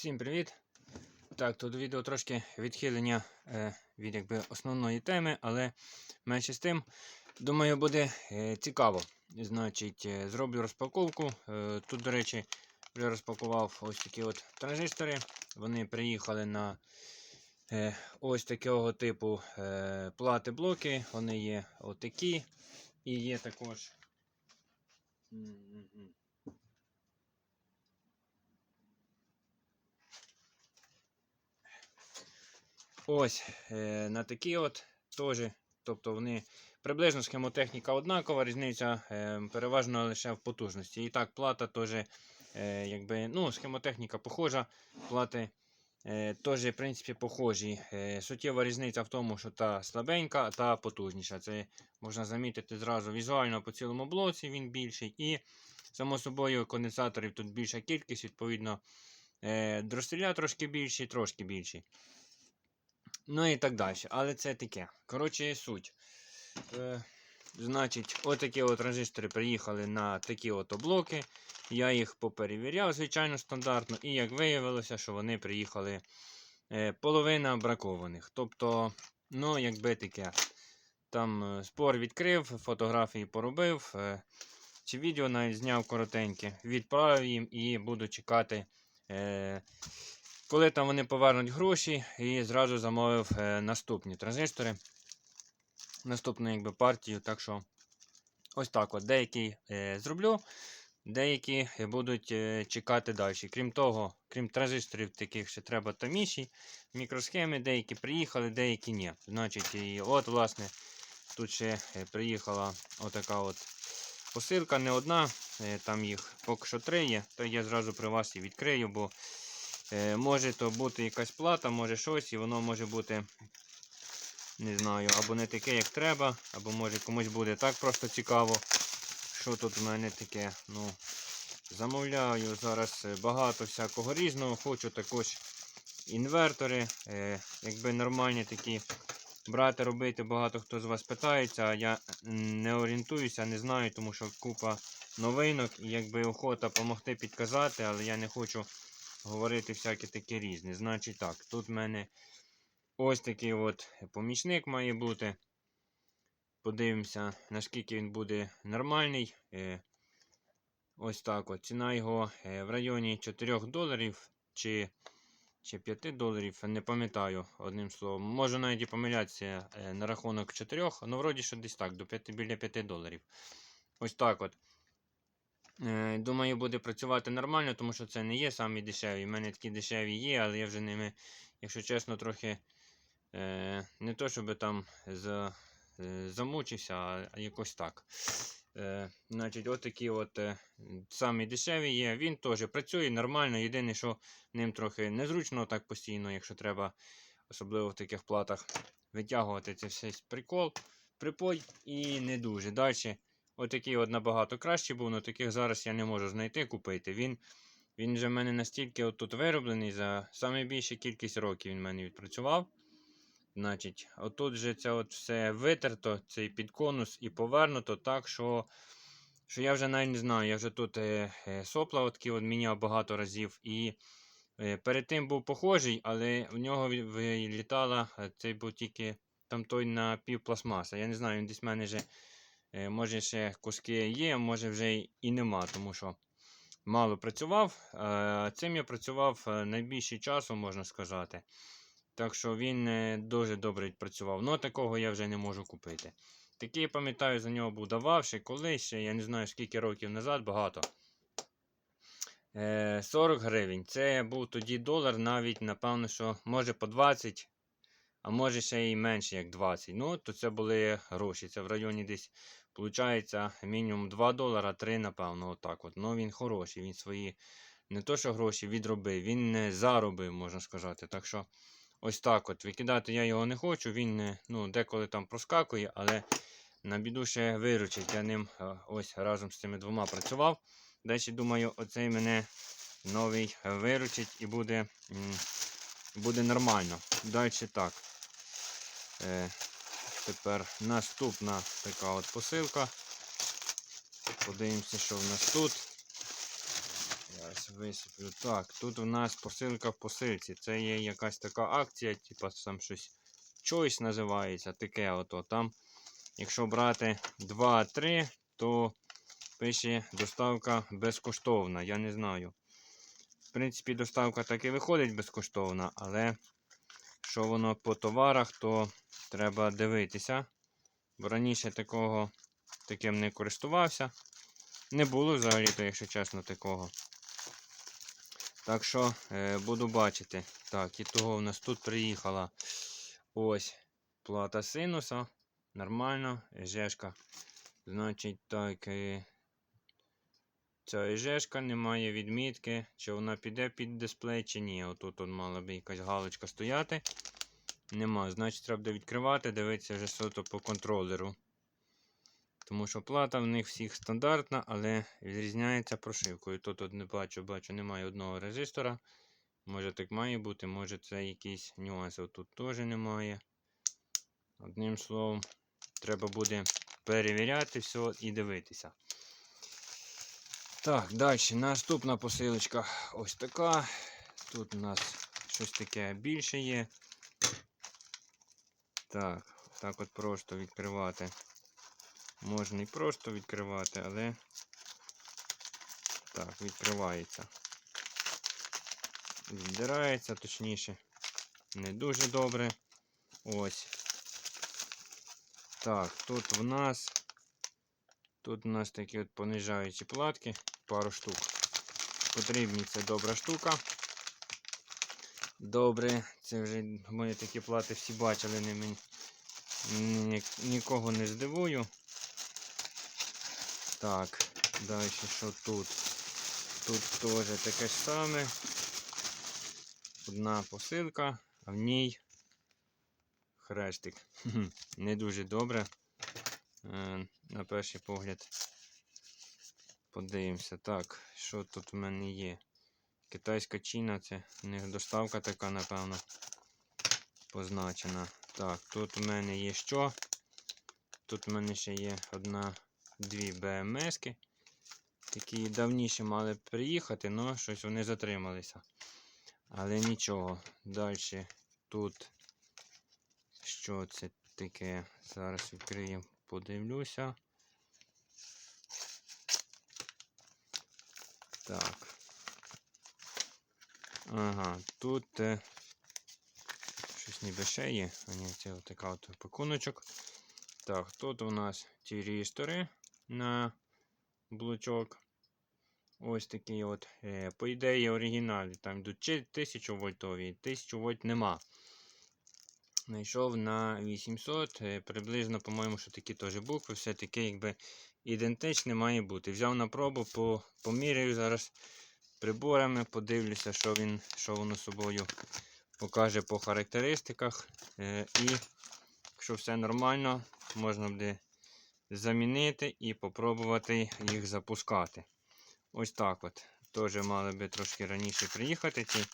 Всім привіт! Так, тут відео трошки відхилення е, від якби, основної теми, але менше з тим, думаю, буде е, цікаво. Значить, е, зроблю розпаковку. Е, тут, до речі, вже розпакував ось такі от транзистори. Вони приїхали на е, ось такого типу е, плати-блоки. Вони є отакі. І є також. Ось е, на такі от теж. Тобто вони приблизно схемотехніка однакова, різниця е, переважно лише в потужності. І так, плата теж, е, якби, ну, схемотехніка похожа, плати теж, в принципі, похожі. Суттєва різниця в тому, що та слабенька, а та потужніша. Це можна замітити зразу візуально по цілому блоці, він більший. І, само собою, конденсаторів тут більша кількість, відповідно, дростеля трошки більші, трошки більші. Ну і так далі. Але це таке. Коротше, суть. Е, значить, отакі от транзистори приїхали на такі от блоки. Я їх поперевіряв, звичайно, стандартно. І як виявилося, що вони приїхали е, половина бракованих. Тобто, ну, якби таке. Там е, спор відкрив, фотографії поробив. Е, чи відео навіть зняв коротеньке, відправив їм і буду чекати. Е, коли там вони повернуть гроші, і зразу замовив е, наступні транзистори. Наступну якби, партію. Так що ось так от. Деякі е, зроблю, деякі будуть е, чекати далі. Крім того, крім транзисторів, таких ще треба таміші, мікросхеми, деякі приїхали, деякі ні. Значить, і от, власне, тут ще приїхала отака от посилка, не одна, там їх поки що три є, то я зразу при вас і відкрию, бо. Е, може то бути якась плата, може щось, і воно може бути, не знаю, або не таке, як треба, або може комусь буде так просто цікаво. Що тут в мене таке? Ну, Замовляю зараз е, багато всякого різного. Хочу також інвертори. Е, якби нормальні такі брати, робити, багато хто з вас питається, а я не орієнтуюся, не знаю, тому що купа новинок і якби охота допомогти підказати, але я не хочу говорити всяке таке різне. Значить так, тут в мене ось такий от помічник має бути. Подивимося, наскільки він буде нормальний. Е, ось так от. Ціна його е, в районі 4 доларів чи чи 5 доларів, не пам'ятаю одним словом. Можу навіть і помилятися е, на рахунок 4, ну вроді що десь так, до 5, біля 5 доларів. Ось так от. Е, Думаю, буде працювати нормально, тому що це не є самі дешеві. У мене такі дешеві є, але я вже ними, якщо чесно, трохи е, не то, щоб там е, замучився, а, якось так. Е, Значить, от такі от самі дешеві є. Він теж працює нормально. Єдине, що ним трохи незручно так постійно, якщо треба, особливо в таких платах, витягувати це все прикол, припой і не дуже. Далі. Отакий от набагато краще був, але таких зараз я не можу знайти купити. Він він вже в мене настільки тут вироблений, за найбільшу кількість років він в мене відпрацював. Значить, Отут вже це от все витерто, цей підконус і повернуто так, що що я вже навіть не знаю. Я вже тут е, е, сопла от міняв багато разів. І е, перед тим був похожий, але в нього вилітала, цей був тільки там той на півпластмаса. Я не знаю, він десь в мене вже. Е, може ще куски є, може вже і нема, тому що мало працював. Цим я працював е, найбільше часу, можна сказати. Так що він е, дуже добре відпрацював. Ну, такого я вже не можу купити. Такий, пам'ятаю, за нього був давав ще колись, я не знаю скільки років назад, багато. 40 гривень. Це був тоді долар, навіть, напевно, що може по 20, а може ще й менше, як 20. Ну, то це були гроші. Це в районі десь Получається, мінімум 2 долара, 3, напевно, отак от. Ну він хороший, він свої не то, що гроші відробив, він не заробив, можна сказати. Так що, ось так от. Викидати я його не хочу, він ну, деколи там проскакує, але на біду ще виручить. Я ним ось разом з цими двома працював. Далі, думаю, оцей мене новий виручить і буде, буде нормально. Далі так. Тепер наступна така от посилка. Подивимося, що в нас тут. Зараз висиплю. Так, тут у нас посилка в посилці. Це є якась така акція, типу там щось Choice називається. Таке ото. Там, якщо брати 2-3, то пише доставка безкоштовна. Я не знаю. В принципі, доставка так і виходить безкоштовна, але що воно по товарах, то треба дивитися. Бо раніше такого таким не користувався. Не було взагалі-то, якщо чесно, такого. Так що е, буду бачити. Так, і того в нас тут приїхала ось плата синуса. Нормально, ежешка. Значить, так, е, ця ежешка немає відмітки, чи вона піде під дисплей, чи ні. Отут от мала би якась галочка стояти. Нема. Значить, треба буде відкривати, дивитися вже суто по контролеру. Тому що плата в них всіх стандартна, але відрізняється прошивкою. Тут от не бачу, бачу, немає одного резистора. Може так має бути, може це якийсь нюанс. Тут теж немає. Одним словом, треба буде перевіряти все і дивитися. Так, далі. Наступна посилочка ось така. Тут у нас щось таке більше є. Так, так от просто відкривати. Можна і просто відкривати, але так, відкривається. Віддирається, точніше. Не дуже добре. Ось. Так, тут в нас. Тут у нас такі от понижаючі платки, пару штук. Потрібні це добра штука. Добре, це вже мої такі плати всі бачили, не мені ні, нікого не здивую. Так, далі що тут? Тут теж таке ж саме. Одна посилка, а в ній хрестик. Не дуже добре. Е, На перший погляд. Подивимося. Так, що тут в мене є? Китайська Чіна, це в них доставка така, напевно, позначена. Так, тут у мене є що? Тут у мене ще є одна, дві БМСки. Такі давніше мали приїхати, але щось вони затрималися. Але нічого. Далі тут що це таке? Зараз відкриємо, подивлюся. Так. Ага, тут е, щось ніби ще є. А ні, це отака от пакуночок. Так, тут у нас тірістори на блочок. Ось такий от. Е, по ідеї оригіналі. Там йдуть 1000 вольтові, 1000 вольт нема. Знайшов на 800, е, приблизно, по-моєму, що такі теж букви, все таке якби ідентичне має бути. Взяв на пробу, по, поміряю зараз приборами, подивлюся, що він, що воно собою покаже по характеристиках. Е, і якщо все нормально, можна буде замінити і попробувати їх запускати. Ось так от. Теж мали би трошки раніше приїхати ці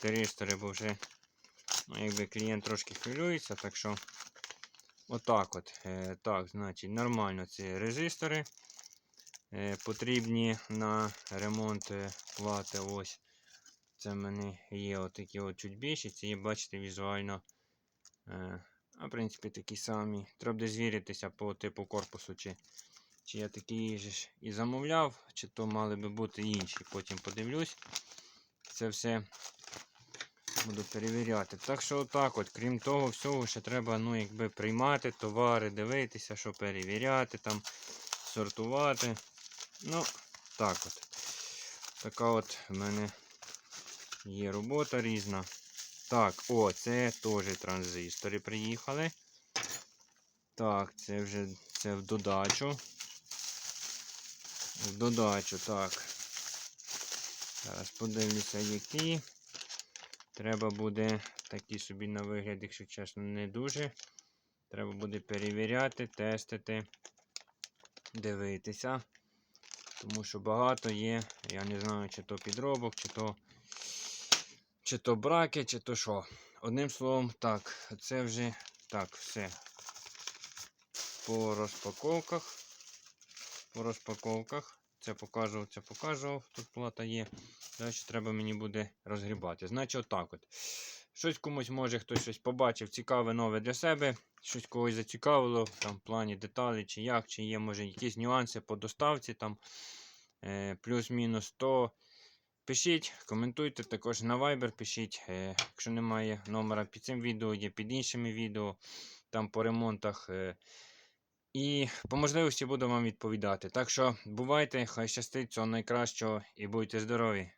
теристори, бо вже ну, якби клієнт трошки хвилюється, так що отак от. Е, так, значить, нормально ці резистори. Е, потрібні на ремонт е, плати. Ось. Це в мене є отакі от чуть більші. Ці бачите, візуально. А в принципі такі самі. Треба буде звіритися по типу корпусу, чи, чи я такий ж і замовляв, чи то мали би бути інші. Потім подивлюсь. Це все буду перевіряти. Так що отак от, крім того всього, ще треба ну, якби приймати товари, дивитися, що перевіряти, там, сортувати. Ну, так от. Така от в мене є робота різна. Так, о, це теж транзистори приїхали. Так, це вже це в додачу. В додачу, так. Зараз подивлюся, які. Треба буде такі собі на вигляд, якщо чесно, не дуже. Треба буде перевіряти, тестити, дивитися. Тому що багато є. Я не знаю, чи то підробок, чи то чи то браки, чи то що. Одним словом, так, це вже так, все. По розпаковках. По розпаковках. це показував, це показував. Тут плата є. Далі треба мені буде розгрібати. Значить, отак от. Щось комусь може хтось щось побачив, цікаве нове для себе. Щось когось зацікавило, там в плані деталей, чи як, чи є, може, якісь нюанси по доставці, там е, плюс-мінус, то пишіть, коментуйте також на Viber, пишіть. Е, якщо немає номера під цим відео, є під іншими відео, там по ремонтах. Е, і по можливості буду вам відповідати. Так що бувайте, хай щастить, всього найкращого і будьте здорові!